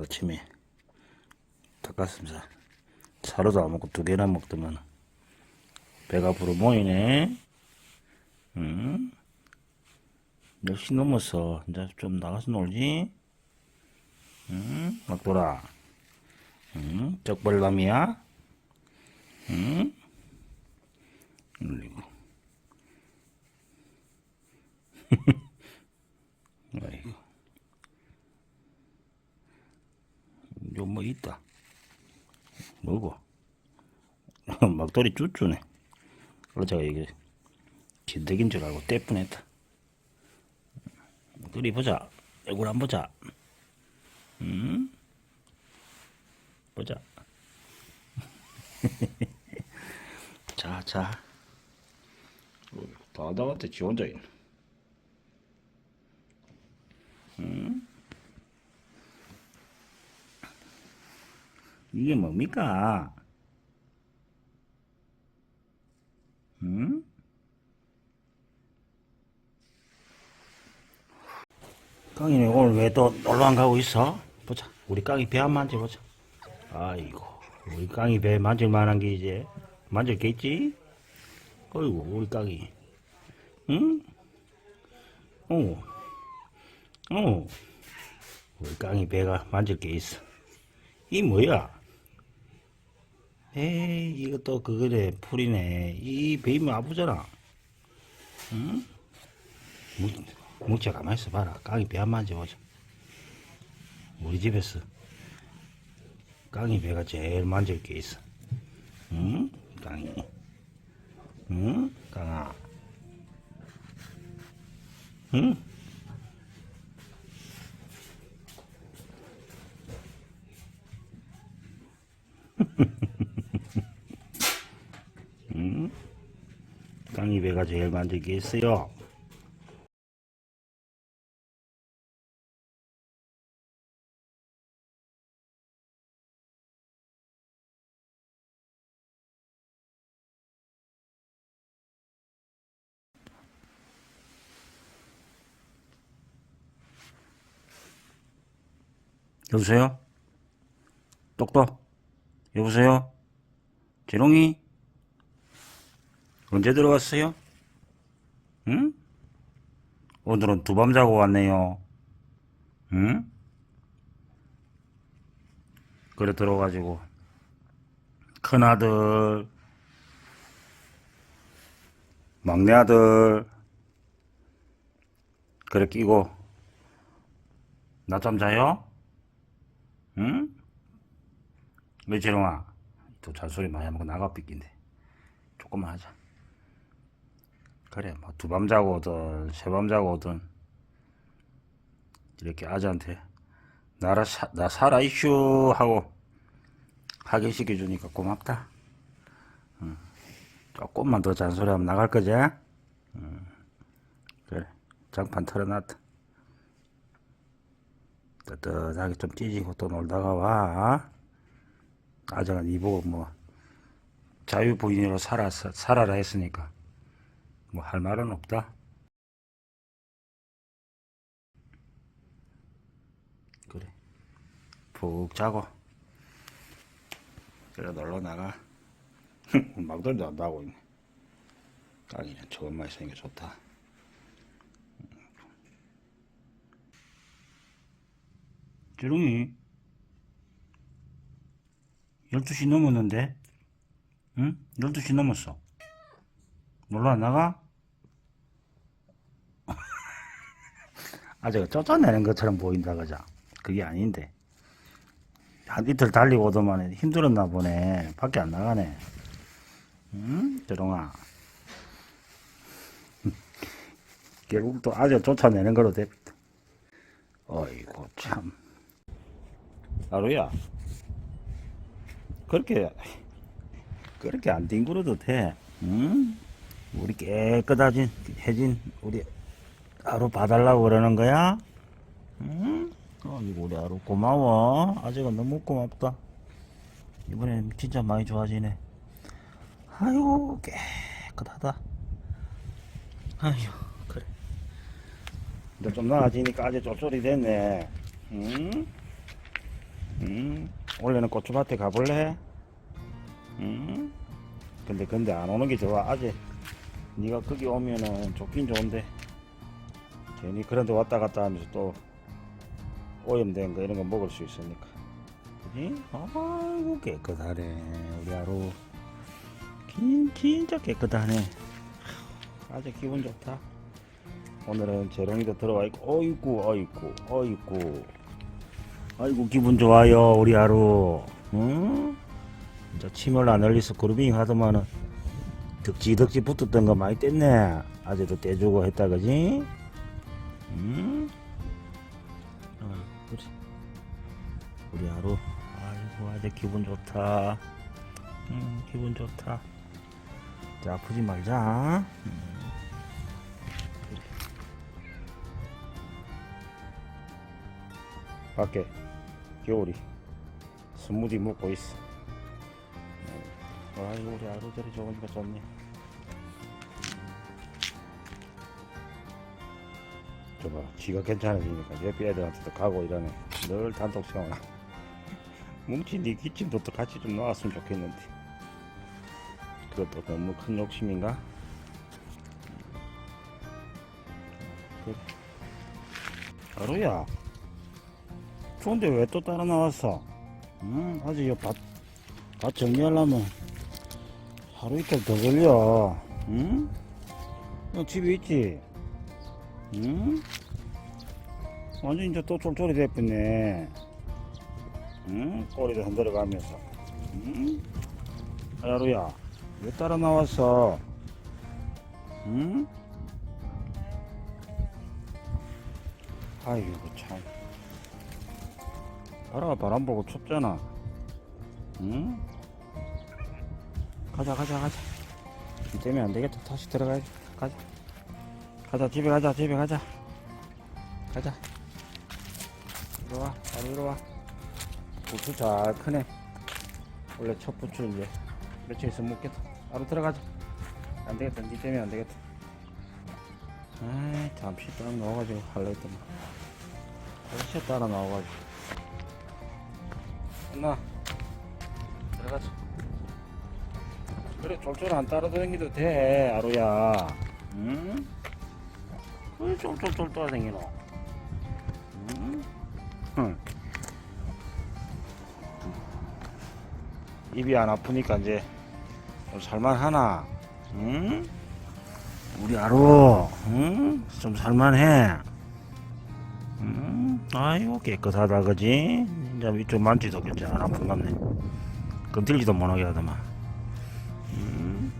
아침에 닭가슴살 사료도 안 먹고 두 개나 먹더만 배가 부르 모이네 응? 10시 넘었어 이제 좀 나가서 놀지 응? 막돌아 응? 적벌남이야 응? 아이고 요 뭐 있다. 뭐고? 막돌이 쭈쭈네. 그래 제가 이게 진드기인 줄 알고 떼뿐했다. 그리 보자. 얼굴 안 보자. 음 보자. 자 자. 다 나갔대 지 혼자 있네 이게 뭡니까? 응? 깡이네 오늘 왜 또 놀러 안 가고 있어? 보자. 우리 깡이 배한 만져보자. 아이고, 우리 깡이 배 만질 만한 게 이제 만질 게 있지? 어이구, 우리 깡이. 응? 어, 어. 우리 깡이 배가 만질 게 있어. 이 뭐야? 에이, 이것도 그거래, 풀이네. 이 베이면 아프잖아. 응? 묵, 묵자 가만히 있어 봐라. 깡이 배한 만져보자. 우리 집에서 깡이 배가 제일 만질 게 있어. 응? 깡이. 응? 깡아. 응? 배가 제일 게 있어요. 여보세요? 똑똑? 여보세요? 재롱이? 언제 들어왔어요? 응? 오늘은 두 밤 자고 왔네요. 응? 그래 들어가지고 큰 아들 막내 아들 그래 끼고 낮잠 자요? 응? 왜 재롱아 또 잔소리 많이 하면 나가 삐낀데 조금만 하자 그래 뭐 두 밤 자고 오든 세 밤 자고 오든 이렇게 아저한테 나라 사, 나 살아 이슈 하고 하게 시켜 주니까 고맙다 응. 조금만 더 잔소리하면 나갈 거지? 응. 그래 장판 털어놨다 뜨뜻하게 좀 찢이고 또 놀다가 와 아저가 니 보고 뭐 자유부인으로 살아, 살아라 했으니까 뭐 할 말은 없다. 그래. 푹 자고. 그래 놀러 나가. 막돌도 안 나고 있네. 딱이네. 저것만 있으니까 좋다. 주롱이 12시 넘었는데? 응? 12시 넘었어. 놀러 안 나가? 아직 쫓아내는 것처럼 보인다, 그죠? 그게 아닌데. 한 이틀 달리고 오더만 힘들었나 보네. 밖에 안 나가네. 응? 저롱아. 결국 또 아재 쫓아내는 거로 됐다. 어이구, 참. 아루야. 그렇게, 그렇게 안 뒹굴어도 돼. 응? 우리 깨끗하진, 해진, 우리 아루 봐달라고 그러는 거야? 응? 아이고, 우리 아루 고마워. 아재가 너무 고맙다. 이번엔 진짜 많이 좋아지네. 아이고, 깨끗하다. 아이고, 그래. 이제 좀 나아지니까 아재 쫄쫄이 됐네. 응? 응? 원래는 고추밭에 가볼래? 응? 근데 근데 안 오는 게 좋아 아직 네가 거기 오면은 좋긴 좋은데 괜히 그런 데 왔다 갔다 하면서 또 오염된 거 이런 거 먹을 수 있으니까? 그지? 아이고 깨끗하네. 우리 하루. 긴, 진짜 깨끗하네. 아주 기분 좋다. 오늘은 재롱이도 들어와 있고 어이구 어이구 어이구. 아이고 기분 좋아요 우리 하루. 응? 진짜 침을 안 흘리서 그루빙 하더만은 덕지덕지 붙었던 거 많이 뗐네. 아재도 떼주고 했다 그지? 응? 어, 그래. 우리 하루 아이고 아재 기분 좋다 응 기분 좋다 자 아프지 말자 응. 밖에 겨울이 스무디 먹고 있어. 어, 아이고 우리 아루들이 좋으니까 좋네. 저봐, 지가 괜찮아지니까 옆에 애들한테도 가고 이러네. 늘 단독 생활. 뭉치 네 기침도 또 같이 좀 나왔으면 좋겠는데. 그것도 너무 큰 욕심인가? 그래. 아루야. 좋은데 왜 또 따라 나왔어? 응? 아직 이거 밭, 밭 정리하려면 하루 이틀 더 걸려. 응? 너 집에 있지? 응? 완전 이제 또 쫄쫄이 됐네. 응? 꼬리도 흔들어 가면서. 응? 하루야, 왜 따라 나왔어? 응? 아이고, 참. 바라가 바람 보고 춥잖아. 응? 가자, 가자, 가자. 이 때문에 안 되겠다. 다시 들어가야지. 가자. 가자, 집에 가자, 집에 가자. 가자. 이리 와, 바로 이리 와. 부추 잘 크네. 원래 첫 부추 이제 며칠 있으면 먹겠다. 바로 들어가자. 안 되겠다. 니 때문에 안 되겠다. 아이, 잠시 따라 나와가지고 할라 했더만. 다시 따라 나와가지고. 엄마 들어가자 그래 쫄쫄 안 따라다니도 돼 아루야 응? 왜 쫄쫄쫄 따라다니노 응? 응. 입이 안 아프니까 이제 좀 살만하나 응? 우리 아루 응? 좀 살만해 응? 아이고 깨끗하다 그지? 이제 이쪽 만지도 괜찮아 안 아픈 것 같네 건들지도 못하게 하더만 음.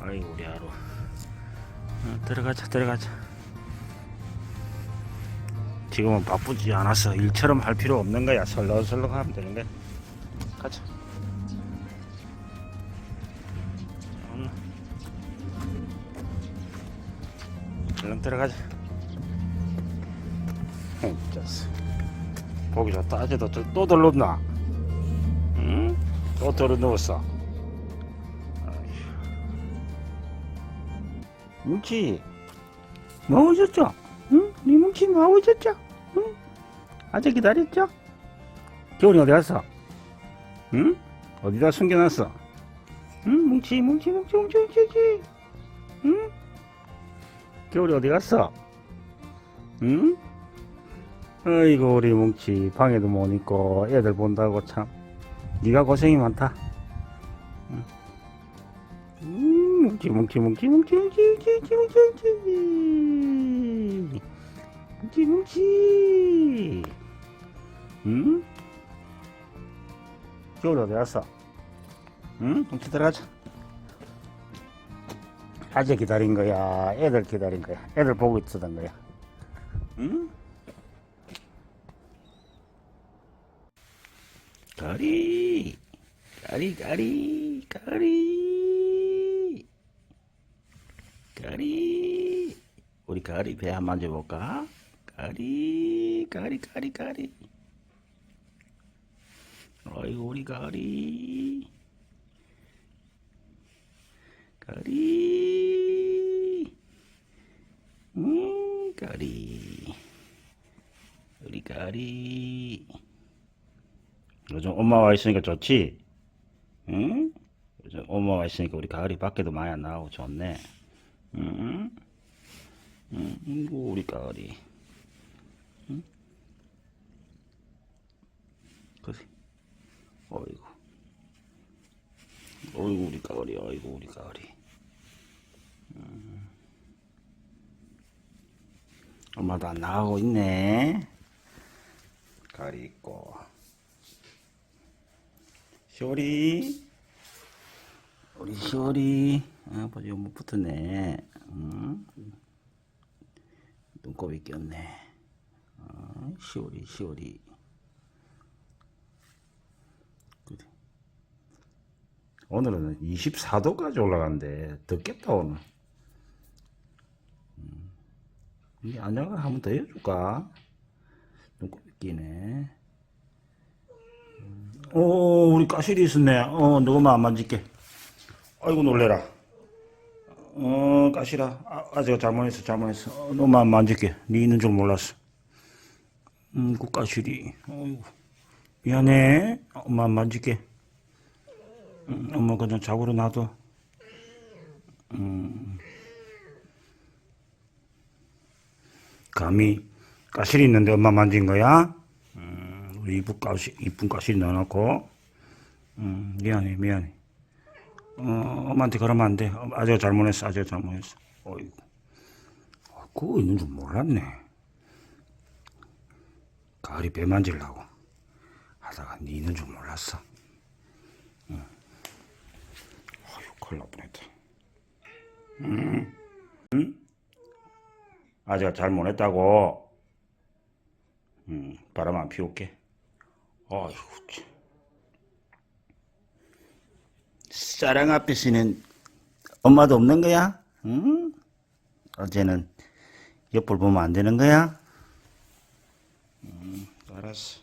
아이고 우리 하루 어, 들어가자 들어가자 지금은 바쁘지 않아서 일처럼 할 필요 없는 거야 설렁설렁 하면 되는 거야 가자 음. 얼른 들어가자 진짜 보기 좋다. 또, 또 들렀나? 응? 또 들어 누웠어. 뭉치, 뭐 오셨죠? 응? 니 뭉치 뭐 오셨죠? 응? 아직 기다렸죠? 겨울이 어디 갔어? 응? 어디다 숨겨놨어? 응? 뭉치, 뭉치, 뭉치, 뭉치, 뭉치. 응? 겨울이 어디 갔어? 응? 아이고 우리 뭉치 방에도 못 있고 애들 본다고 참 네가 고생이 많다 응. 음, 뭉치 뭉치 뭉치 뭉치 뭉치 뭉치 뭉치 뭉치 뭉치 뭉치 응? 겨울 어디 갔어? 응? 뭉치 들어가자 아재 기다린 거야 애들 기다린 거야 애들 보고 있었던 거야 응? 가리 가리 가리 가리 가리 가리 배한번 만져볼까? 가리 가리 가리 가리 어이구 우리 가리 가리 음 가리 우리 가리 요즘 엄마와 있으니까 좋지? 응? 요즘 엄마와 있으니까 우리 가을이 밖에도 많이 안 나가고 좋네. 응? 응? 이고 우리 가을이. 응? 그래. 어이구. 어이구 우리 가을이. 어이구 우리 가을이. 음. 엄마도 안 나가고 있네. 가을이 있고. 쇼리 우리 쇼리 아 벌써 못 붙었네 응? 눈곱이 꼈네 어, 쇼리 그래. 오늘은 24도까지 올라간대 덥겠다 오늘 음. 이 안녕을 한번 더 해줄까 눈곱이 끼네 오, 우리 까실이 있었네. 어, 누구만 안 만질게. 아이고, 놀래라. 어, 까실아. 아, 아, 제가 잘못했어, 잘못했어. 어, 너만 안 만질게. 네 있는 줄 몰랐어. 음, 그 까실이. 어이구. 미안해. 엄마 안 만질게. 음, 엄마 그냥 자고로 놔둬. 음. 감히 까실이 있는데 엄마 만진 거야? 우리 이쁜 가시, 이쁜 가시리 넣어놓고, 음, 미안해, 미안해. 어, 엄마한테 그러면 안 돼. 어, 아재가 잘못했어, 아재가 잘못했어. 어이구. 아, 그거 있는 줄 몰랐네. 가을이 배 만질라고 하다가 니 있는 줄 몰랐어. 응. 아유, 큰일 날 뻔했다. 응? 응? 아재가 잘못했다고. 응, 바람 안 피울게. 아이고, 참. 사랑 앞에 서는 엄마도 없는 거야? 응? 어제는 옆을 보면 안 되는 거야? 응, 알았어.